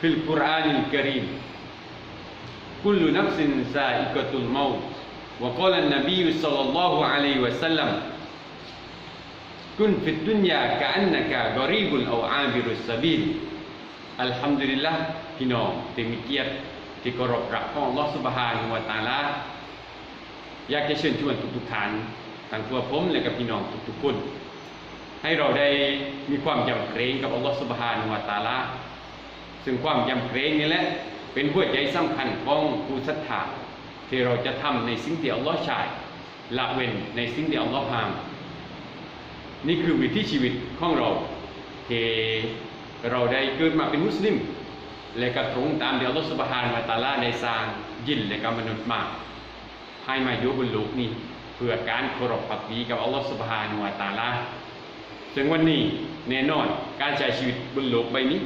في القرآن الكريم كل نفس ذائقة الموت وقال النبي صلى الله عليه وسلم كن في الدنيا كأنك غريب أو عابر السبيل الحمد لله พี่น้องที่มีเกียรติที่เคารพรักของอัลลอฮฺสุบฮานะฮูวะตะอาลา อยากจะเชิญชวนทุกๆท่านทั้งตัวผมและกับพี่น้องทุกๆคน ให้เราได้มีความยำเกรงกับอัลลอฮฺสุบฮานะฮูวะตะอาลา ซึ่งความยำเกรงนี่แหละเป็นหัวใจสำคัญของผู้ศรัทธาที่เราจะทำในสิ่งที่อัลลอฮ์ชายละเว้นในสิ่งที่อัลลอฮ์ห้าม นี่คือวิถีชีวิตของเราที่เราได้เกิดมาเป็นมุสลิม และก็ตรงตามที่อัลลอฮ์สุบฮานวะตาลาได้สร้างยินและก็มนุษย์มาให้มาอยู่บนโลกนี้เพื่อการเคารพพักดีกับอัลลอฮ์สุบฮานวะตาลาซึ่งวันนี้แน่นอนการใช้ชีวิตบนโลกใบนี้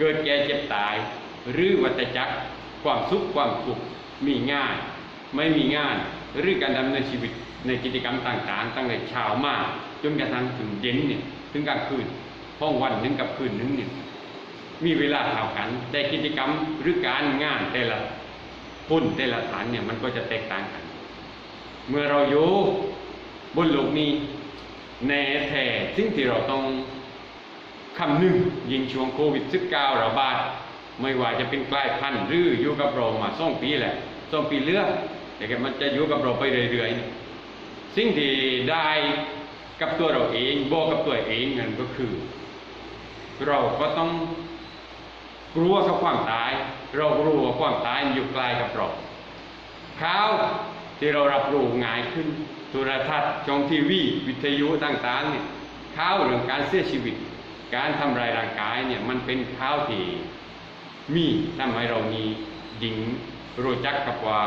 เกิดแก่เจ็บตาย หรือวัฏจักร ความสุขความทุกข์มีงานไม่มีงานหรือการดำเนินชีวิตในกิจกรรมต่างๆ ตั้งแต่เช้ามาจนกระทั่งถึงเย็นเนี่ยถึงกลางคืนห้องวันหนึงกับคืนหนึงเนี่ยมีเวลาเท่ากันแต่กิจกรรมหรือการงานแต่ละคนแต่ละฐานเนี่ยมันก็จะแตกต่างกัน เมื่อเราอยู่บนโลกนี้แน่แท้สิ่งที่เราต้อง คำหนึ่งยิงช่วงโควิด -19 ระบาดไม่ว่าจะเป็นกลายพันธุ์หรืออยู่กับเรามาสองปีแหละสองปีเลือกแต่ก็มันจะอยู่กับเราไปเรื่อยๆสิ่งที่ได้กับตัวเราเองบอกกับตัวเองนั่นก็คือ เราก็ต้องกลัวกับความตาย เรากลัวว่าความตายอยู่ไกลกับเราข่าวที่เรารับรู้ง่ายขึ้นโทรทัศน์ช่องทีวี วิทยุต่างๆเนี่ยข่าวเรื่องการเสียชีวิต การทำลายร่างกายเนี่ยมันเป็นข้าวที่มีทำให้เรามีดิงรู้จักกับว่า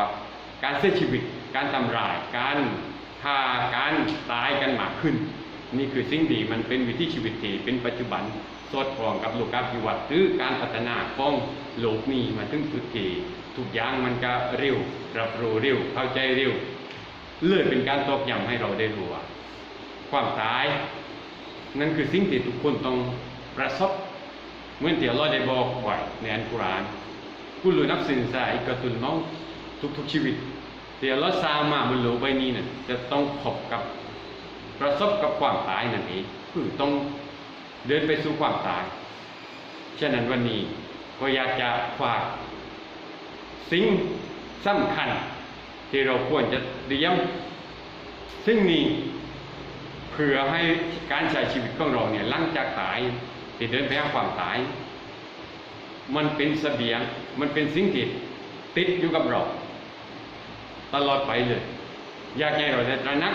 การเสียชีวิต การทำลายการฆ่าการตายกันมากขึ้น นี่คือสิ่งดีมันเป็นวิถีชีวิตที่เป็นปัจจุบันสอดคล้องกับโลกาภิวัตน์หรือการพัฒนาของโลกนี้มาถึงจุดที่ทุกอย่างมันก็เร็วรับรู้เร็วเข้าใจเร็วเลยเป็นการตอกย้ำให้เราได้รู้ว่าความตาย นั่นคือสิ่งที่ทุกคนต้องประสบเหมือนที่อัลลอฮ์ได้บอกไว้ในอัลกุรอานกุลูนับสินซาอิกะตุลเมาต์ทุกๆชีวิตที่อัลลอฮ์สร้างมาบนโลกใบนี้น่ะจะต้องพบกับประสบกับความตายนั่นเองคือต้องเดินไปสู่ความตายฉะนั้นวันนี้ก็อยากจะฝากสิ่งสำคัญที่เราควรจะเตรียมซึ่งนี้ เพื่อให้การใช้ชีวิตของเราเนี่ยหลังจากตายที่เดินไปหาความตาย มันเป็นเสบียงมันเป็นสิ่งที่ติดอยู่กับเรา ตลอดไปเลย อยากให้เราได้ตระหนัก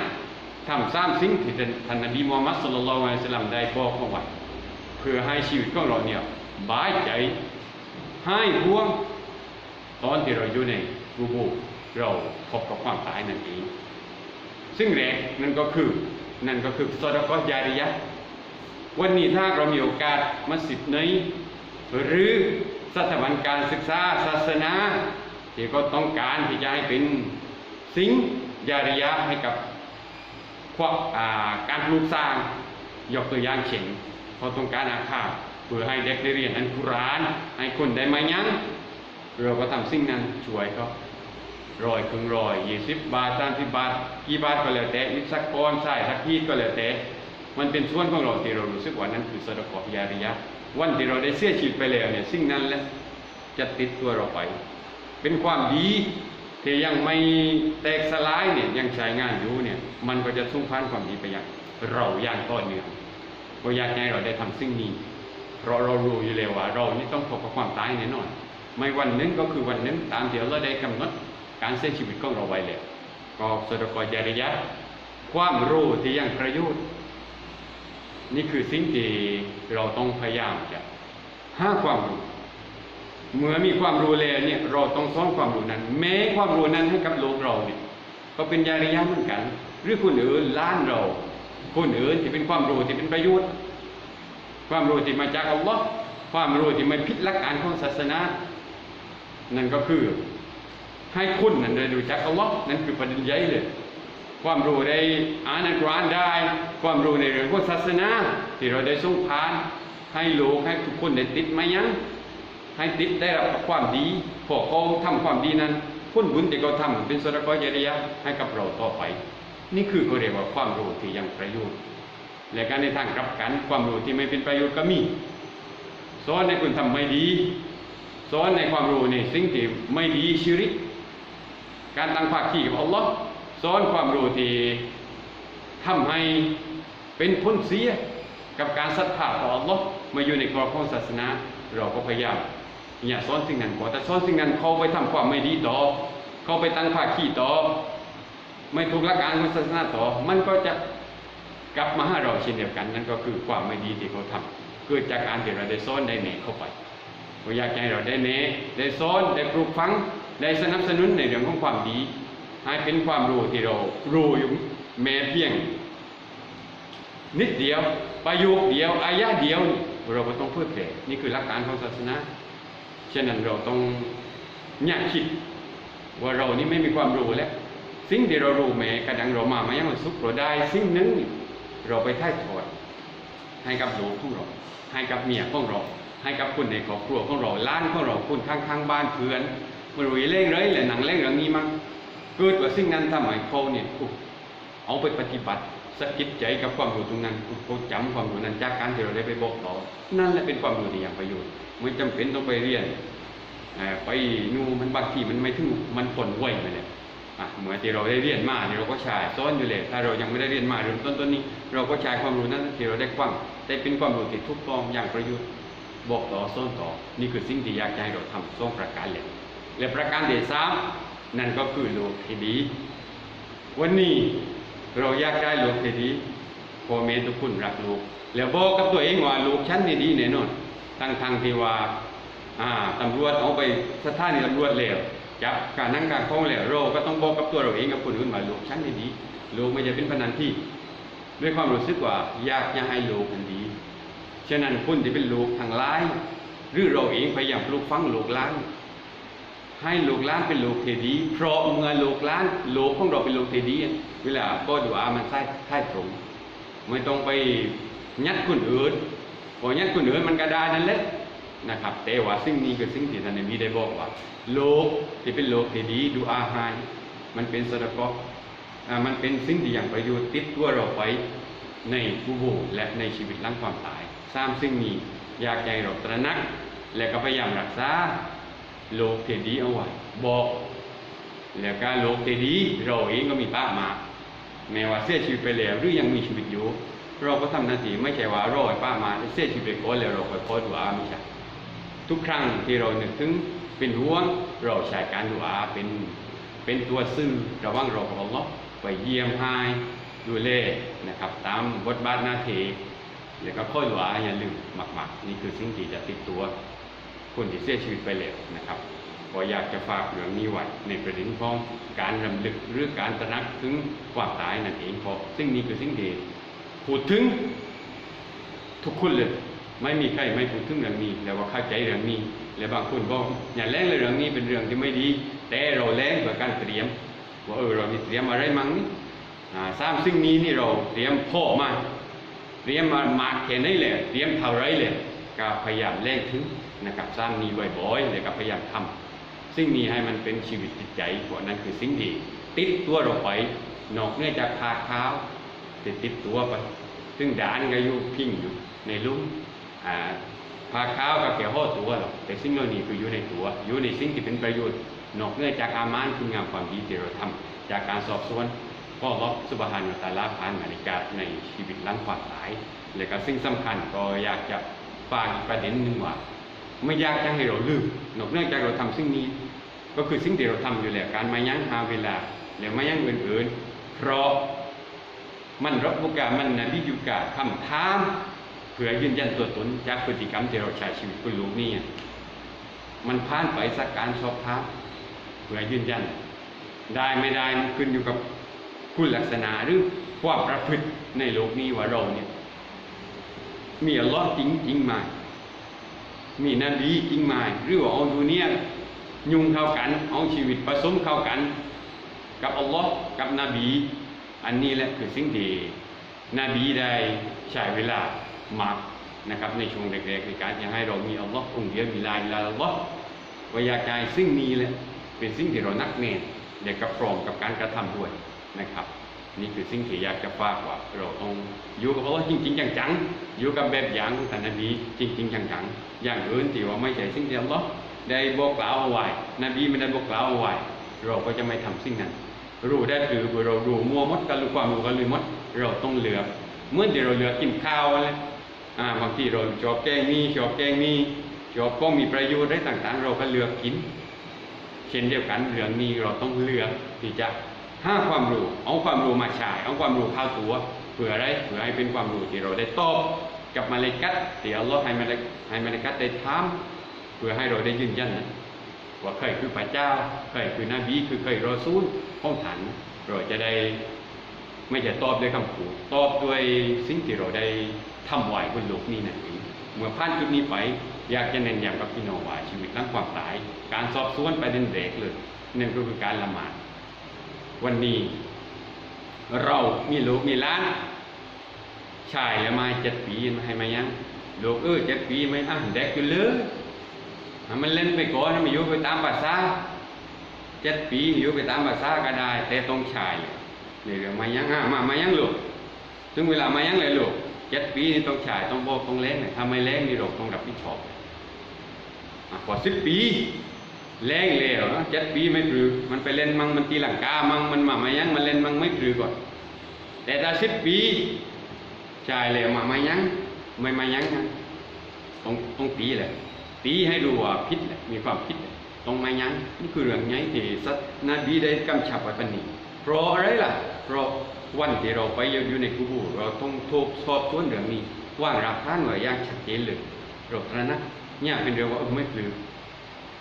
ทำสร้างสิ่งที่ท่านนบีมูฮัมมัดสุลลัลลอฮุอะลัยฮิสลัมได้บอกมาไว้เพื่อให้ชีวิตของเราเนี่ยบายใจให้ห่วงตอนที่เราอยู่ในกูโบเราพบกับความตายนั่นเองซึ่งแรกนั่นก็คือ นั่นก็คือสอดกอยาริยะวันนี้ถ้าเรามีโอกาสมัสยิดในหรือสถาบันการศึกษาศาสนาที่ก็ต้องการที่จะให้เป็นสิ่งยาริยะให้กับพวกการปลูกสร้างยกตัวอย่างเช่นเขาต้องการอาคาเพื่อให้เด็กได้เรียนอันกุราน ให้คนได้มายังเราก็ทำสิ่งนั้นช่วยเขา ร้อยครึ่งร้อยยี่สิบบาทสามสิบบาทกี่บาทก็แล้วแต่อีกสักก้อนใส่สักทีก็แล้วแต่มันเป็นส่วนของเราที่เรารู้สึกว่านั้นคือสะดกอยาริยะ วันที่เราได้เสียชีวิตไปแล้วเนี่ยสิ่งนั้นแหละจะติดตัวเราไป เป็นความดีที่ยังไม่แตกสลายเนี่ยยังใช้งานอยู่เนี่ย มันก็จะส่งผ่านความดีไปยังเราอย่างต่อเนื่องก็อยากให้เราได้ทำสิ่งนี้เพราะเรารู้อยู่แล้วว่าเรานี่ต้องพบกับความตายแน่นอน ไม่วันนึงก็คือวันนึงตามเดี๋ยวเราได้กำหนด การเสียชีวิตของเราไว้แล้วก็สดกจริยะ ความรู้ที่ยังประโยชน์นี่คือสิ่งที่เราต้องพยายามจะห้าความรู้เมื่อมีความรู้แล้วเนี่ยเราต้องสอนความรู้นั้น แม้ความรู้นั้นให้กับโลกเราเนี่ยก็เป็นยาริยะเหมือนกัน หรือคนอื่นล้านเรา คนอื่นที่เป็นความรู้ที่เป็นประโยชน์ ความรู้ที่มาจากอัลลอฮ์ความรู้ที่ไม่ผิดหลักการของศาสนา นั่นก็คือ ให้คุณนั้นได้รู้จักอัลลอฮ์นั่นคือประเด็นใหญ่เลยความรู้ในอ่านอัลกุรอานได้ ความรู้ในเรื่องของศาสนาที่เราได้ส่งผ่าน ให้โลกให้ทุกคนได้ติดมายังให้ติดได้รับความดีพวกเขาทำความดีนั้นพ้นบุญที่เขาทำเป็นสระกอยริยะให้กับเราต่อไป นี่คือเขาเรียกว่าความรู้ที่ยังประโยชน์และการในทางกลับกันความรู้ที่ไม่เป็นประโยชน์ก็มีสอนในคุณทำไม่ดีสอนในความรู้ในสิ่งที่ไม่ดีชิริก การตั้งภาคีกับอัลลอฮ์สอนความรู้ที่ทำให้เป็นพ้นเสียกับการศรัทธาต่ออัลลอฮ์มาอยู่ในกรอบของศาสนา เราก็พยายามอย่าสอนสิ่งนั้นก่อนแต่สอนสิ่งนั้นเขาไปทำความไม่ดีต่อเขาไปตั้งภาคีต่อไม่ถูกหลักการของศาสนาต่อ มันก็จะกลับมาหาเราเช่นเดียวกัน นั่นก็คือความไม่ดีที่เขาทำเกิดจากการที่เราได้ซ้อนได้เนเข้าไปเราอยากให้เราได้เนได้ซ้อนได้ปลูกฝัง ได้สนับสนุนในเรื่องของความดี ให้เป็นความรู้ที่เรารู้อยู่แม้เพียง นิดเดียวประโยคเดียวอายะเดียวเราก็ต้องเพื่อแผ่นี่คือหลักการของศาสนาฉะนั้นเราต้องอยากคิดว่าเรานี่ไม่มีความรู้แล้ว สิ่งที่เรารู้แม้กระดังเรามามายังสุขเราได้ สิ่งหนึงเราไปถ่ายทอดให้กับลูกของเรา ให้กับเมียของเรา ให้กับคนในครอบครัวของเราล้านของเราคนข้างๆบ้านเพื่อน มันรู้เล่งเลยแหละหนังเล่งเร่งนี้มั้งเกิดว่าสิ่งนั้นทำให้เขาเนี่ยเอาไปปฏิบัติสะกิดใจกับความรู้ตรงนั้นเขาจำความรู้นั้นจากการที่เราได้ไปบอกต่อนั่นแหละเป็นความรู้ที่อย่างประโยชน์ไม่จำเป็นต้องไปเรียนไปนู่มันบางทีมันไม่ถึงมันผลไหวไปเลยเหมือนที่เราได้เรียนมาเนี่ยเราก็ใช้ซ้อนอยู่เลย ถ้าเรายังไม่ได้เรียนมาเริ่มต้นต้นนี้ เราก็ใช้ความรู้นั้นที่เราได้กว้างแต่เป็นความรู้ที่ถูกต้องอย่างประโยชน์บอกต่อซ้อนต่อ นี่คือสิ่งที่อยากให้เราทำสองประการเลย และประการที่สามนั่นก็คือโลกที่ดี วันนี้เราอยากได้โลกที่ดีพ่อแม่ทุกคนรักลูกแล้วบอกกับตัวเองว่าลูกฉันนี่ดีแน่นอนทั้งทางที่ว่าตำรวจเอาไปสถานีตำรวจแล้วจับการนั่งการข้องแล้วเราก็ต้องบอกกับตัวเราเองกับคนอื่นว่าลูกฉันนี่ดีลูกไม่จะเป็นพนันที่ด้วยความรู้สึกว่าอยากจะให้ลูกมันดีฉะนั้นคนที่เป็นลูกทางร้ายหรือเราเองพยายามปลูกฝังลูกล้าน ให้ลูกหล้านเป็นลูกเทดี เพราะเมื่อลูกหล้านลูกของเราเป็นลูกเทดี เวลาก็ดูอามันใช่ใช่ตรง ไม่ต้องไปยัดคนอื่นพอยัดคนอื่นมันก็ได้นั่นแหละนะครับแต่ว่าสิ่งนี้คือสิ่งที่ท่านนบีได้บอกว่า โลกที่เป็นโลกที่ดีดูอาหารมันเป็นสระกอบอ่ามันเป็นสิ่งที่อย่างประโยชน์ติดตัวเราไปในผู้บูและในชีวิตหลังความตายสร้างสิ่งนี้อยากใจเราตระหนัก และก็พยายามรักษา โลกที่ดีเอาไว้บอกแล้วก็โลกที่ดีเราเองก็มีป้ามาแม้ว่าเสียชีวิตไปแล้วหรือยังมีชีวิตอยู่เราก็ทำหน้าที่ไม่ใช่ว่ารอให้ป้ามาเสียชีวิตไปก่อนแล้วเราคอยขอดูอาไม่ใช่ทุกครั้งที่เรานึกถึงเป็นห่วงเราใช้การดูอาเป็นเป็นตัวซื่อระว่างเรากับอัลลอฮ์ไปเยี่ยมให้ดูแลนะครับ ตามบทบาทหน้าที่แล้วก็คอยดูอาอย่าลืมมาก ๆ นี่คือสิ่งที่จะติดตัว คนที่เสียชีวิตไปแล้วนะครับก็อยากจะฝากเรื่องนี้ไว้ในประเด็นของการรำลึกหรือการตระหนักถึงความตายนั่นเองเพราะสิ่งนี้คือสิ่งที่พูดถึงทุกคนเลยไม่มีใครไม่พูดถึงเรื่องนี้แล้วว่าเข้าใจเรื่องนี้และบางคนบอกอย่าแล้งเลยเรื่องนี้เป็นเรื่องที่ไม่ดี แต่เราแล้งเพื่อการเตรียมว่าเออเรานี่เตรียมอะไรมั้งนี่อ่าสามสิ่งนี้นี่เราเตรียมพ่อมาเตรียมมามาแค่ไหนแหละเตรียมเท่าไรเลยก็พยายามแล้งถึง นะครับสร้างนี้บ่อยๆแล้วก็พยายามทำสิ่งนี้ให้มันเป็นชีวิตจิตใจเพราะนั่นคือสิ่งที่ติดตัวเราไปนอกเหนือจากพาเท้าติดติดตัวไป ซึ่งด่านก็อยู่พิงอยู่ในลุ่มอ่าพาข้าวกับแก่ห่อตัวหรอกแต่สิ่งเหล่านี้คืออยู่ในตัว อยู่ในสิ่งที่เป็นประโยชน์นอกเหนือจากอามานคุณงามความดีที่เราทำจากการสอบสวนพ่อรับสุบฮานุตาลาผ่านนาฬิกาในชีวิตหลังความตาย และก็สิ่งสำคัญก็อยากจะฝากอีกประเด็นหนึ่งว่า ไม่ยากจะให้เราลืมนอกเหนือจากเราทำสิ่งนี้ ก็คือสิ่งที่เราทำอยู่แล้วการมายั้งหาเวลาหรือมายั้งอื่นๆ เพราะมันรับบุกามันนบิยุกาคำถามเพื่อยืนยันตัวตนจากพฤติกรรมที่เราใช้ชีวิตคุณลูกนี่มันผ่านไปสักการสอบถามเพื่อยืนยัน ได้ไม่ได้มันขึ้นอยู่กับคุณลักษณะหรือความประพฤติในโลกนี้ว่าเราเนี่ยมีอัลลอฮ์จริงจริงไหมา มีนบีจริงไหมาหรือว่าเอาดูเนี่ยยุงเข้ากัน เอาชีวิตผสมเข้ากัน กับอัลลอฮ์กับนบี อันนี้แหละคือสิ่งที่นบีได้ใช้เวลามากนะครับในช่วงแรกๆในการจะให้เรามีอัลลอฮ์องค์เดียวมีลาอิลาอัลลอฮ์ว่าอยากจะให้สิ่งนี้แหละเป็นสิ่งที่เรานักเน้นเด็กกับพร้อมกับการกระทำด้วยนะครับ นี่คือสิ่งที่อยากจะฝากว่าเราต้องอยู่กับอัลลอฮ์จริงๆจังๆอยู่กับแบบอย่างของท่านนบีจริงๆจังๆอย่างอื่นที่ว่าไม่ใช่สิ่งที่อัลลอฮ์ได้บอกกล่าวเอาไว้นบีไม่ได้บอกกล่าวเอาไว้เราก็จะไม่ทำสิ่งนั้น รู้ได้คือเรารู้มัวมดกันรู้ความรู้กันเลยมด เราต้องเลือกเมื่อที่เราเลือกกินข้าวอะไรอ่าบางทีเราชอบแกงนี้ชอบแกงนี้ชอบก็มีประโยชน์ได้ต่างๆ เราก็เลือกกินเช่นเดียวกันเรื่องนี้เราต้องเลือกที่จะ ห้าความรู้เอาความรู้มาใช้เอาความรู้เข้าตัวเพื่ออะไรเพื่อให้เป็นความรู้ที่เราได้ตอบกับมาเลกัตที่อัลลอฮ์ให้มาเลให้มาเลกัตได้ถามเพื่อให้เราได้ยืนยันนะว่าใครคือพระเจ้าใครคือนบีคือใครรอซูลของฐานเราจะได้ไม่จะตอบด้วยคำพูดตอบด้วยสิ่งที่เราได้ทำไว้บนโลกนี้นั่นเองเมื่อผ่านจุดนี้ไปอยากจะเน้นย้ำกับพี่น้องว่าชีวิตหลังความตาย การสอบสวนประเด็นเบรกเลยนั่นก็คือการละหมาด วันนี้ เรามีลูกมีล้านชายแล้วมาเจ็ดปีมาให้มายังลูกเออเจ็ดปีไม่อะเด็กอยู่เลยมันเล่นไปก่อนมันอยู่ไปตามภาษาเจ็ดปีอยู่ไปตามภาษาก็ได้ แต่ต้องชายเดี๋ยวมายังอะมามายังลูกถึงเวลามายังเลยลูกเจ็ดปีนี่ต้องชายต้องบอกต้องเล่นถ้าไม่เล่นนี่เราต้องรับผิดชอบอะกว่าสิบปี แรงแล้วนะเจ็ดปีไม่ปรือมันไปเล่นมังมันตีหลังกา มังมันมามายังมันเล่นมังไม่ปรือก่อน แต่ถ้าสิบปีชายแล้วมามายังไม่มายังนะต้องต้องตีแหละตีให้รู้ว่าพิษแหละมีความพิษต้องมายังนี่คือเรื่องไงที่สัตนาบีได้กำชับไว้ปนีเพราะอะไรล่ะ เพราะวันที่เราไปอยู่ในกูบูเราต้องทบสอบสวนเรื่องนี้ว่างหลักฐานไว้อย่างชัดเจนเลยเราตระหนักเนี่ยเป็นเรื่องว่าไม่ปรือ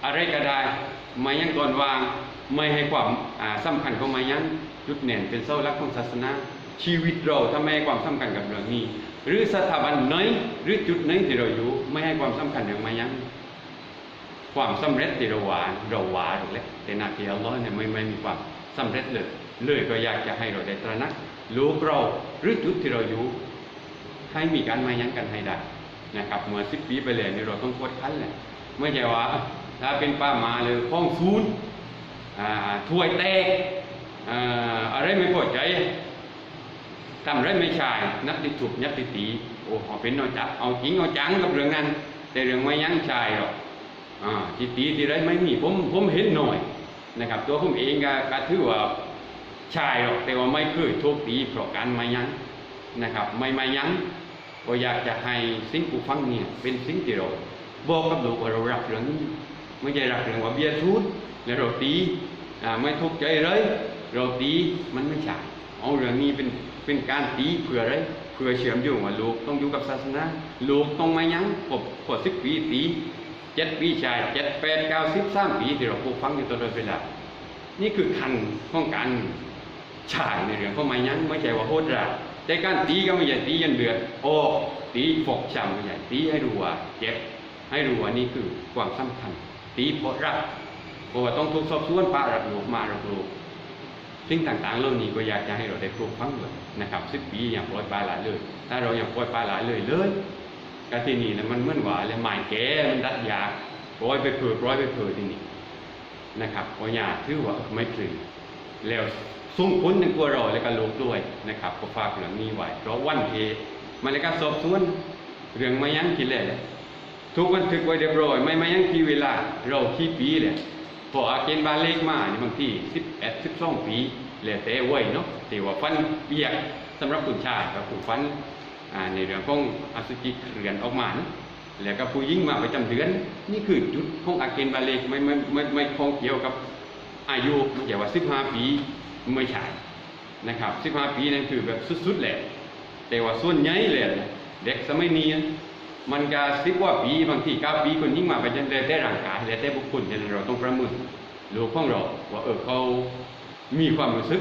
อะไรก็ได้มายังก่อนวาง ไม่ให้ความอ่าสำคัญของมายังจุดเน่นเป็นเสาหลักของศาสนา ชีวิตเราถ้าไมให้ความสำคัญกับเรื่องนี้ หรือสถาบันไหนหรือจุดไหนที่เราอยู่ไม่ให้ความสำคัญอย่างมายังความสำเร็จที่เราหวานเราหวานเลยแต่หนาทีอัลลอฮ์เนี่ยไม่ไม่มีความสำเร็จเลยเลยก็อยากจะให้เราได้ตระหนักรู้เราหรือจุดที่เราอยู่ให้มีการมายังกันให้ได้นะครับเมื่อสิบปีไปเลยนี่เราต้องกดคันแหละไม่ใช่ว่า ถ้าเป็นป้ามาเลยห้องซูนถ้วยแตกอะไรไม่พอใจทำอะไรไม่ใช่นับติดถูกนับติดตีโอ้เอเป็นเอาจับเอาจริงเอาจังกับเรื่องนั้น แต่เรื่องไม่ยั้งชายหรอกทีตีทีไรไม่มีผมผมเห็นหน่อยนะครับ ตัวผมเองก็ก็ถือว่าชายหรอกแต่ว่าไม่เคยทุบตีเพราะการไม่ยั้งนะครับ ไม่ไม่ยั้งก็อยากจะให้สิ่งผู้ฟังเนี่ยเป็นสิ่งที่เราบอกกับลูกว่าเรารักเรื่องนี้ ไม่ใช่รักเรื่องว่าเบียร์ชุดแล้วเราตีอ่าไม่ทุกข์ใจเลยเราตีมันไม่ใช่เอาเรื่องนี้เป็นเป็นการตีเพื่ออะไรเพื่อเชื่อมโยงว่าลูกต้องอยู่กับศาสนาลูกต้องไมายั้งกบกดสิบปีตีเจ็ดปีชายเจ็ดแปดเก้าสิบสามปีที่เราผู้ฟังอยู่ตลอดเวลานี่คือคันของการฉายในเรื่องของมายั้งไม่ใช่ว่าโหดร้ายแต่การตีก็ไม่ใช่ตียันเดือดโอ้ตีฟกช้ำไม่ใช่ตีให้รู้ว่าเจ็บให้รู้ว่านี่คือความสำคัญ ตีพราะรักเพราะว่าต้องถูกสอบสวนป้ารับรู้มารับรู้สิ่งต่างๆเหล่านี้ก็อยากจะให้เราได้ปลูกฝังด้วยนะครับสิบปีอย่างปล่อยปลาหลายเลย ถ้าเราอย่างปล่อยปลาหลายเลยเลยกที่นี่แล้วมันเมื่อนว่าเลยหมายแก่มันดัดยากปล่อยไปเผื่อปล่อยไปเผื่อที่นี่นะครับก็อยากถือว่าไม่ถึงแล้วสุ่มพ้นในตัวเราและก็โลกด้วยนะครับก็ฝากเรื่องนี้ไว้เพราะวันเอมันในการสอบสวนเรื่องมายังทีแรกเลย ทุกวันทึกไว้เรียบร้อย ไม่ไมายังทีเวลา เราที่ปีเลยพออาเกณฑ์บาเลขมานี่บางทีสิบแปดสิบสองปีแล้วแต่ไว้เนาะแต่ว่าฟันเปียกสำหรับผู้ชายกับผู้ฟันอ่าในเรื่องของอสุจิเรือนออกมานะแล้วก็ผู้หญิงมาประจำเดือน นี่คือจุดของอาเกณฑ์บาเลขไม่ไม่ไม่ไม่คงเกี่ยวกับอายุไม่ใช่ว่าสิบห้าปีไม่ใช่นะครับสิบห้าปีนั่นคือแบบสุดๆแหละแต่ว่าส่วนใหญ่เลยเด็กสมัยนี้ มันก็สิบกว่าปีบางทีเก้าปีคนยิ่งมาไปจนเลยแต่ร่างกายเลยแต่บุคคลฉะนั้นเราต้องประเมินลูกของเราว่าเออเขามีความรู้สึก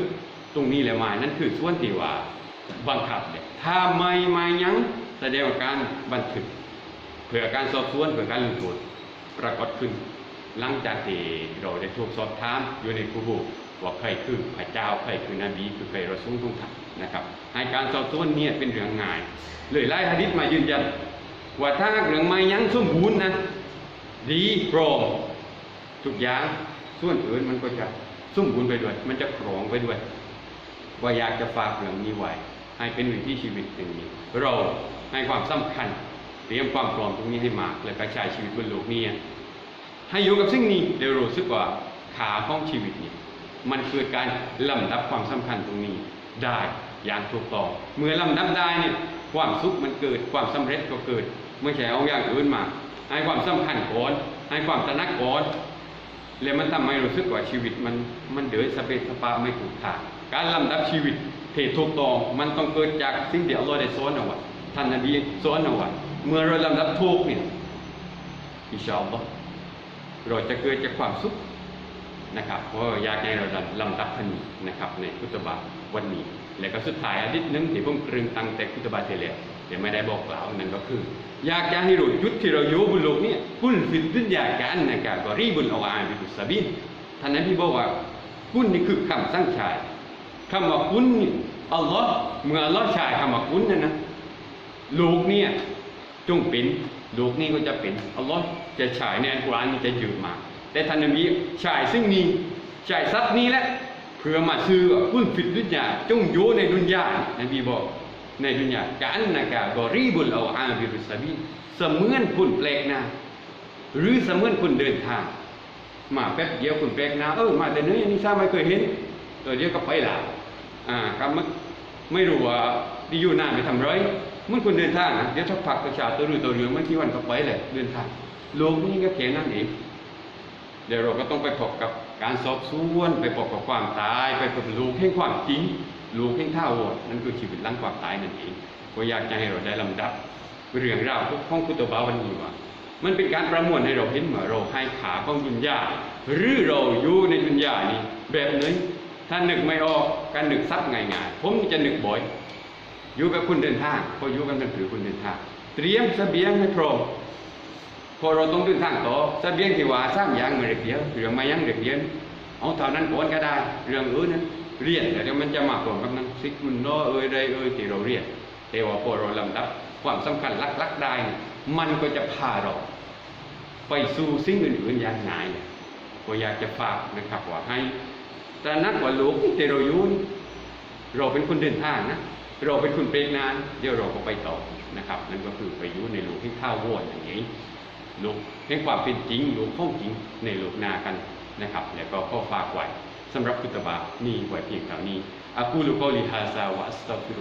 ตรงนี้แหละมานั่นคือส่วนที่ว่าบังคับเนี่ยถ้าไม่มายังแสดงว่าการบันทึก เพื่อการสอบสวนเพื่อการลงโทษปรากฏขึ้น หลังจากที่เราได้ถูกสอบถามอยู่ในคูบูว่าใครคือพระเจ้าใครคือนบีคือใครรอซูลทุกท่านนะครับให้การสอบสวนเนี่ยเป็นเรื่องง่าย เลยไล่หะดิษมายืนยัน ว่าถ้าเรื่องไม่ยังสมบูรณ์นะ ดีโปร่งทุกอย่างส่วนอื่นมันก็จะสมบูรณ์ไปด้วย มันจะครองไปด้วย ว่าอยากจะฝากเรื่องนี้ไว้ให้เป็นวิถีชีวิตอย่างนี้ เราให้ความสำคัญเตรียมความพร้อมตรงนี้ให้มากและกระจายชีวิตบนโลกนี้ให้อยู่กับสิ่งนี้เดี๋ยวรู้สึกว่าขาของชีวิตนี้มันคือการลำดับความสำคัญตรงนี้ได้อย่างถูกต้อง เมื่อลำดับได้เนี่ยความสุขมันเกิดความสำเร็จก็เกิด ไม่ใช่เอาอย่างอื่นมา ให้ความสำคัญก่อนให้ความตระหนักก่อนแล้วมันทำให้รู้สึกว่าชีวิตมันมันเดินสเปซสปาไม่ถูกทางการลำดับชีวิตเทถูกต้องมันต้องเกิดจากสิ่งเดียวเราได้สอนเอาไว้ท่านนบีสอนเอาไว้เมื่อเราลำดับถูกเนี่ยอิชาอัลลอฮ์เราจะเกิดจากความสุขนะครับเพราะอยากให้เราลำดับพันนี้นะครับในพุทธบาทวันนี้ และก็สุดท้ายอาทิตย์หนึงที่ผมกรึงตั้งแต่พุทธบาทเทเลเดี๋ยวไม่ได้บอกกล่าวนั่นก็คือ อยากจะให้เรายุดที่เราอยู่บนโลกนี้กุลฟิดดุนยากันนะกะกอรีบุนเอาอาบิบุสบินท่านนั้นที่บอกว่ากุลนี่คือคำสั่งชายคำว่ากุลนี่อัลลอฮ์เมื่ออัลลอฮ์ชายคำว่ากุลนั่นนะลูกเนี่ยจงเป็นลูกนี่ก็จะเป็นอัลลอฮ์จะฉายในอัลกุรอานนี่จะยืดมา แต่ท่านนบีฉายซึ่งนี้ฉายทรัพย์นี้แหละเพื่อมาซื้อกุลฟิดดุนยาจงอยู่ในดุนยานบีบอก ในดุนยากันนะกะกรีบุลเอาอาบิรุสบีเสมือนคุณแปลกหน้าหรือเสมือนคุณเดินทาง มาแป๊บเดียวคุณแปลกหน้าเออมาแต่เนื้อยังนี่ทราบไม่เคยเห็น ตัวเดียวก็ไปละอ่าครับไม่ไม่รู้ว่าที่อยู่นานไปทำไรเมื่อคุณเดินทางนะเดี๋ยวถ้าผักประชาตัวรือตัวเรือไม่กี่วันก็ไปเลยเดินทางโลกนี้ก็แค่นั้นเองเดี๋ยวเราก็ต้องไปพบกับการสอบสวนไปพบกับความตาย ไปพบลูกแห่งความจริง ลูกแห่งท่าวดนั่นคือชีวิตหลังความตายนั่นเองก็อยากจะให้เราได้ลำดับ เรื่องราวของคุตบาวันนี้ว่ามันเป็นการประมวลให้เราเห็นว่าเราให้ขาของดุนยาหรือเราอยู่ในดุนยานี้แบบนี้ถ้านึกไม่ออกการนึกซับง่ายๆผมจะนึกบ่อย อยู่กับคุณเดินทางพออยู่กันเป็นถือคุณเดินทาง เตรียมเสบียงให้พร้อมพอเราต้องเดินทางต่อเสบียงที่ว่าสร้างอย่างเมื่อเดียวเรื่องมายังเด็กเดียวเอาเท่านั้นก่อนก็ได้ เรื่องอื่นนั้น เรียนแต่เดี๋ยวมันจะมาพร้อมกับนั้นซิกมันน้อเอ้ยไดเอ้ยที่เราเรียนแต่ว่าพอเราลำดับความสำคัญลักๆได้มันก็จะพาเรา ไปสู่สิ่งอื่นๆอย่างง่ายก็อยากจะฝากนะครับว่าให้ตระหนักว่าโลกที่เรายู่นเราเป็นคนเดินทางนะเราเป็นคนเปรกนานเดี๋ยวเราก็ไปต่อนะครับนั่นก็คือไปอยู่ในโลกที่ข้าววอดอย่างนี้โลกแห่งความเป็นจริงโลกข้องจริงในโลกนากันนะครับ แล้วก็ข้อฝากไว้ สำหรับคุตบานี่ไว้เพียงเท่านี้อะกูลุกอลิฮาซาวะอัสตัฆฟิ